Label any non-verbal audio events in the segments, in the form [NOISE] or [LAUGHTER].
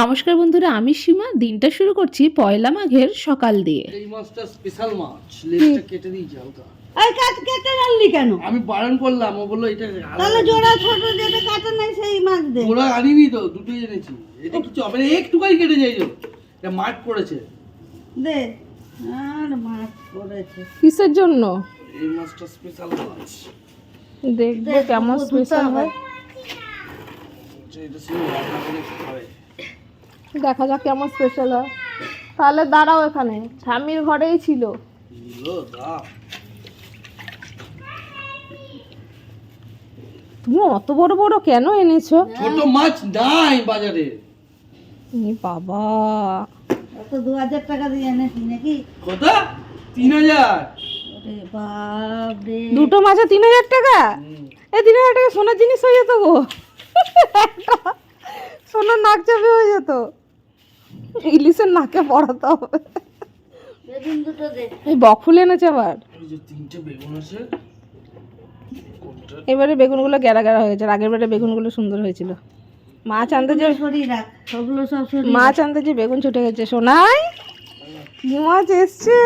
নমস্কার বন্ধুরা আমি সীমা। দিনটা শুরু করছি পয়লা মাঘের সকাল দিয়ে। এই মাছটা স্পেশাল মাছ লেজটা কেটে দিয়েছি হালকা। কাট কেটে রাখলি কেন? আমি বারণ করলাম ও বলল এটা তাহলে জোড়া ছোট যেটা কাটা নাই সেই মাছ দে। আনিনি তো দুটোই এনেছি। এটা কিছু হবে একটুখানি কেটে যাই এটা মাঠ পড়েছে। দে আর মাছ পড়েছে। কিসের জন্য? এই মাছটা স্পেশাল মাছ দেখব দেখ, কেমন স্পেশাল হয়। আচ্ছা, এটা শুধু রান্না করে খাবে দেখা যাক কেমন স্পেশাল হয়। তাহলে দাঁড়াও এখানে স্বামীর ঘরেই ছিল। তুমি অত বড় বড় কেন এনেছো? ছোট মাছ নাই বাজারে। এ বাবা। অত দু হাজার টাকা দিয়ে এনেছি নাকি? কত তিন হাজার। দুটো মাছে তিন হাজার টাকা? এই তিন হাজার টাকা সোনার জিনিস হয়ে যেত গো। [LAUGHS] সোনার নাক চাপে হয়ে যেত। ইলিশের নাকে পড়াতে হবে। বেগুন দুটো দে। এই বক এনেছে আবার। এই যে তিনটে বেগুন আছে এবারে বেগুনগুলো গ্যারা গ্যারা হয়ে গেছে আর আগের বারে বেগুনগুলো সুন্দর হয়েছিল। মাছ আনতে যে সব মাছ আনতে যে বেগুন ছুটে গেছে সোনাই কি মাছ এসছে।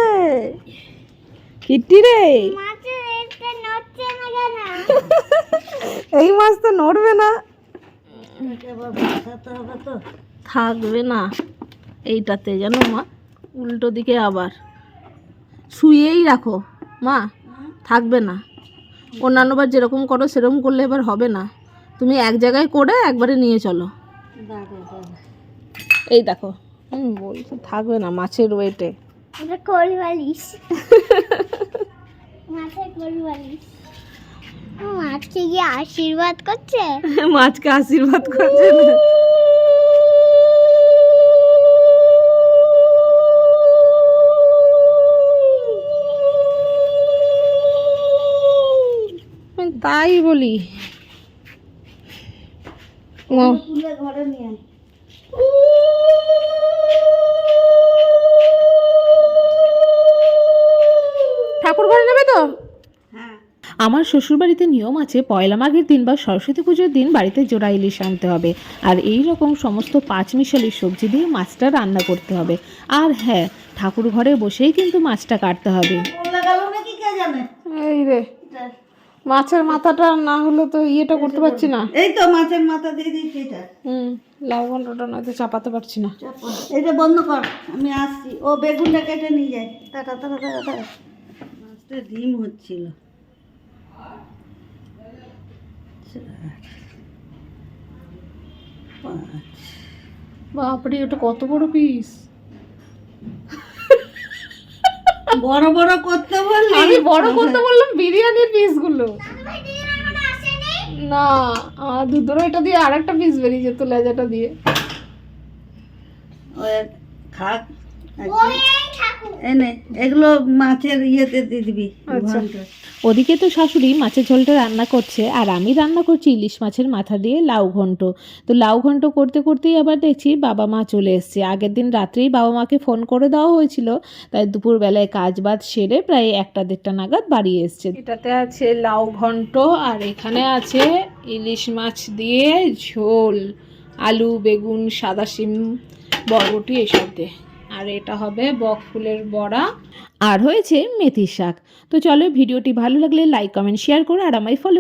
কিটি রে। এই মাছ তো নড়বে না। থাকবে না। এইটাতে জানো মা? উল্টো দিকে আবার। শুয়েই রাখো। মা থাকবে না। অন্যান্য বার যেরকম করো সেরকম করলে এবার হবে না। তুমি এক জায়গায় করে একবারে নিয়ে চলো। এই দেখো। হুম বলছি থাকবে না মাছের ওয়েটে মাছকে গিয়ে আশীর্বাদ করছে? মাছকে আশীর্বাদ করছে না। তাই বলি। ও, ঘরে নিয়ে ঠাকুর ঘরে নেবে তো? আমার শ্বশুরবাড়িতে নিয়ম আছে পয়লা মাঘের দিন বা সরস্বতী পুজোর দিন বাড়িতে জোড়া ইলিশ আনতে হবে। আর এই রকম সমস্ত পাঁচমিশালি সবজি দিয়ে মাছটা রান্না করতে হবে। আর হ্যাঁ ঠাকুর ঘরে বসেই কিন্তু মাছটা কাটতে হবে। এই রে। মাছের মাথাটা না হলে তো ইয়েটা করতে পারছি না। এই তো মাছের মাথা দিয়ে দিচ্ছি এটা। হুম লাউ ঘন্টটা নয়তো চাপাতে পারছি না। এটা বন্ধ কর আমি আসছি। ও বেগুনটা কেটে নিয়ে যায়। Tata tata tata tata. মাছটা ডিম হচ্ছিল। বাপরে ওটা কত বড় পিস বড় বড় করতে বললি? আমি বড় করতে বললাম বিরিয়ানির পিসগুলো না আমার দুধরো এটা দিয়ে আরেকটা পিস বেরিয়ে যেত লেজাটা দিয়ে। খাক। এনে এগুলো মাছের ইয়েতে দিয়ে দিবি ওদিকে তো শাশুড়ি মাছের ঝোলটা রান্না করছে আর আমি রান্না করছি ইলিশ মাছের মাথা দিয়ে লাউ ঘন্ট। তো লাউ ঘন্ট করতে করতেই আবার দেখছি বাবা মা চলে এসছে। আগের দিন রাত্রেই বাবা মাকে ফোন করে দেওয়া হয়েছিল তাই দুপুরবেলায় কাজ বাজ সেরে প্রায় একটা দেড়টা নাগাদ বাড়ি এসছে। এটাতে আছে লাউ ঘন্ট আর এখানে আছে ইলিশ মাছ দিয়ে ঝোল আলু বেগুন সাদা শিম বরবটি এসব দিয়ে। আর এটা হবে বক ফুলের বড়া। আর হয়েছে মেথি শাক। তো চলো ভিডিওটি ভালো লাগলে লাইক কমেন্ট শেয়ার করো আর আমায় ফলো